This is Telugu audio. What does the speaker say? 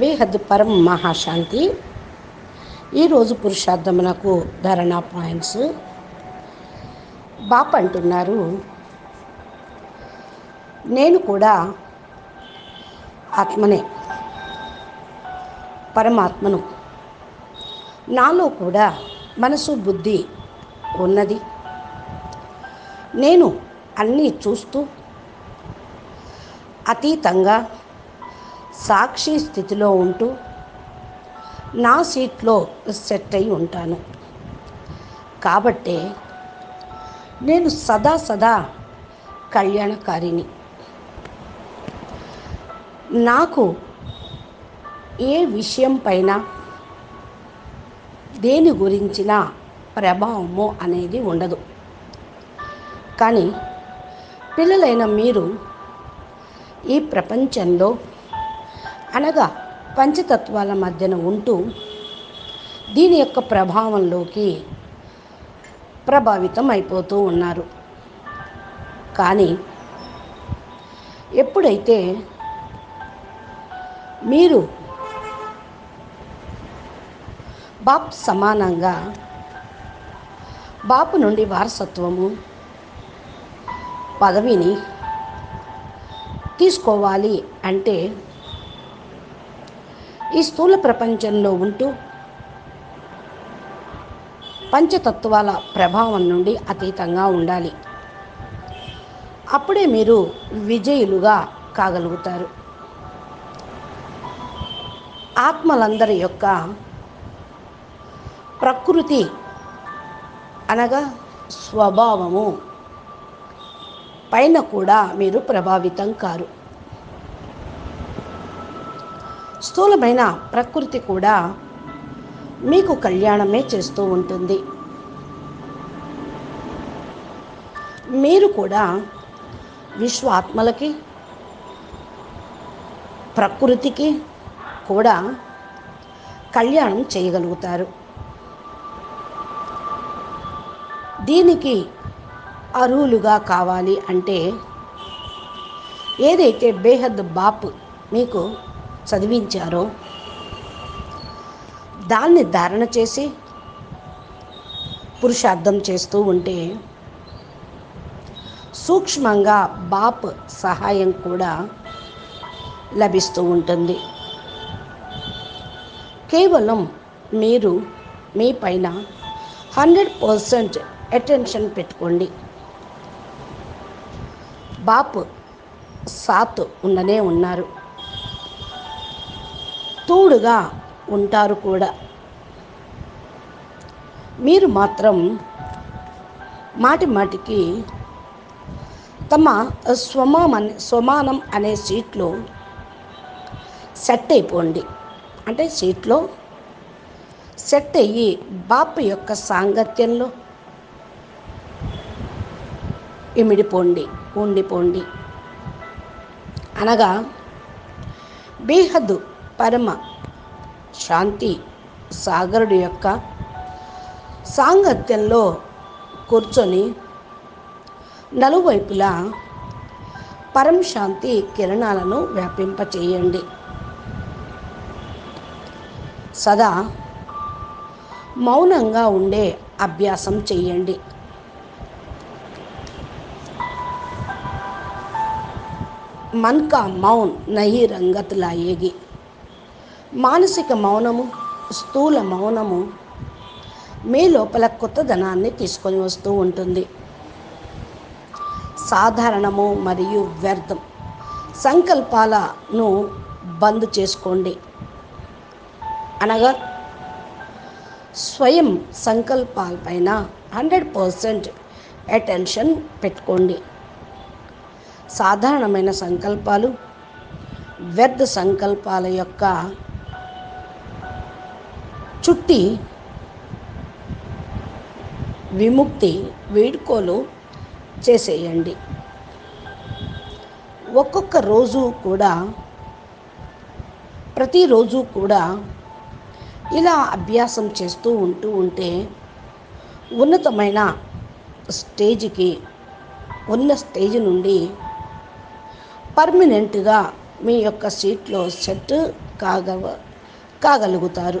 బేహద్ పరం మహాశాంతి. ఈరోజు పురుషార్థమునకు ధరణా పాయింట్స్. బాప్ అంటున్నారు నేను కూడా ఆత్మనే పరమాత్మను. నాలో కూడా మనసు బుద్ధి ఉన్నది. నేను అన్నీ చూస్తూ అతీతంగా సాక్షి స్థితిలో ఉంటూ నా సీట్లో సెట్ అయి ఉంటాను. కాబట్టే నేను సదా సదా కళ్యాణకారిని నాకు ఏ విషయం పైన దేని గురించిన ప్రభావము అనేది ఉండదు. కానీ పిల్లలైన మీరు ఈ ప్రపంచంలో అనగా పంచతత్వాల మధ్యన ఉంటూ దీని యొక్క ప్రభావంలోకి ప్రభావితం అయిపోతూ ఉన్నారు. కానీ ఎప్పుడైతే మీరు బాప్ సమానంగా బాపు నుండి వారసత్వము పదవిని తీసుకోవాలి అంటే ఈ స్థూల ప్రపంచంలో ఉంటూ పంచతత్వాల ప్రభావం నుండి అతీతంగా ఉండాలి. అప్పుడే మీరు విజయులుగా కాగలుగుతారు. ఆత్మలందరి యొక్క ప్రకృతి అనగా స్వభావము పైన కూడా మీరు ప్రభావితం కారు. స్థూలమైన ప్రకృతి కూడా మీకు కళ్యాణమే చేస్తూ ఉంటుంది. మీరు కూడా విశ్వాత్మలకి ప్రకృతికి కూడా కళ్యాణం చేయగలుగుతారు. దీనికి అర్హులుగా కావాలి అంటే ఏదైతే బేహద్ బాప్ మీకు చదివించారో. దాన్ని ధారణ చేసి పురుషార్థం చేస్తూ ఉంటే సూక్ష్మంగా బాప్ సహాయం కూడా లభిస్తూ ఉంటుంది. కేవలం మీరు మీ పైన హండ్రెడ్ పర్సెంట్ అటెన్షన్ పెట్టుకోండి. బాప్ సాత్ ఉండనే ఉన్నారు. తోడుగా ఉంటారు కూడా. మీరు మాత్రం మాటి మాటికి తమ స్వమాన్ స్వమానం అనే సీట్లో సెట్ అయిపోండి. అంటే సీట్లో సెట్ అయ్యి బాపు యొక్క సాంగత్యంలో ఇమిడిపోండి ఉండిపోండి. అనగా బేహద్దు పరమ శాంతి సాగరుడు యొక్క సాంగత్యంలో కూర్చొని నలువైపులా పరం శాంతి కిరణాలను వ్యాపింపచేయండి. సదా మౌనంగా ఉండే అభ్యాసం చేయండి. మన్కా మౌన్ నహి రంగత్ లాయేగి. మానసిక మౌనము స్థూల మౌనము మీ లోపల కొత్తదనాన్ని తీసుకొని వస్తూ ఉంటుంది. సాధారణము మరియు వ్యర్థం సంకల్పాలను బంద్ చేసుకోండి. అనగా స్వయం సంకల్పాలపైన హండ్రెడ్ పర్సెంట్ అటెన్షన్ పెట్టుకోండి. సాధారణమైన సంకల్పాలు వ్యర్థ సంకల్పాల యొక్క చుట్టి విముక్తి వేడుకోలు చేసేయండి. ఒక్కొక్క రోజు కూడా ప్రతిరోజు కూడా ఇలా అభ్యాసం చేస్తూ ఉంటూ ఉంటే ఉన్నతమైన స్టేజ్కి ఉన్న స్టేజ్ నుండి పర్మనెంట్గా మీ యొక్క సీట్లో సెట్ కాగ కాగలుగుతారు.